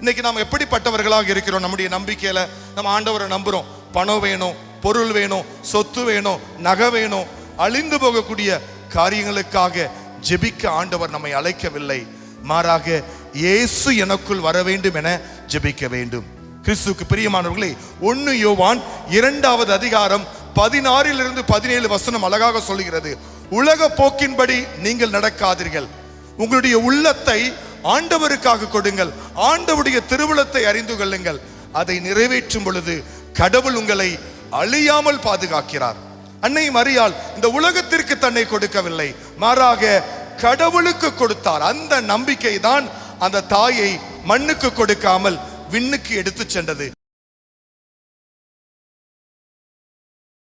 நாம் எப்படிப்பட்டவர்களாக இருக்கிறோம்? நம்முடைய நம்பிக்கையில நம்ம ஆண்டவரை நம்புறோம். பணம் வேணும் பொருள் வேணும் சொத்து வேணும் நகை வேணும். அழிந்து போகக்கூடிய காரியங்களுக்காக ஜெபிக்க ஆண்டவர் நம்மை அழைக்கவில்லை. மாறாக இயேசு எனக்குள் வர வேண்டும் என ஜெபிக்க வேண்டும். கிறிஸ்துவுக்கு பிரியமானவர்களே ஒன்னு யோவான் இரண்டாவது அதிகாரம் பதினாறிலிருந்து பதினேழு வசனம் அழகாக சொல்கிறது உலக போக்கின்படி நீங்கள் நடக்காதீர்கள். உங்களுடைய உள்ளத்தை ஆண்டவருக்காக கொடுங்கள். ஆண்டவருடைய திருவிழத்தை அறிந்து கொள்ளுங்கள். அதை நிறைவேற்றும் பொழுது கடவுள் உங்களை அழியாமல் பாதுகாக்கிறார். அன்னை மறியால் இந்த உலகத்திற்கு தன்னை கொடுக்கவில்லை. மாறாக கடவுளுக்கு கொடுத்தார். அந்த நம்பிக்கை தான் அந்த தாயை மண்ணுக்கு கொடுக்காமல் விண்ணுக்கு எடுத்துச் சென்றது.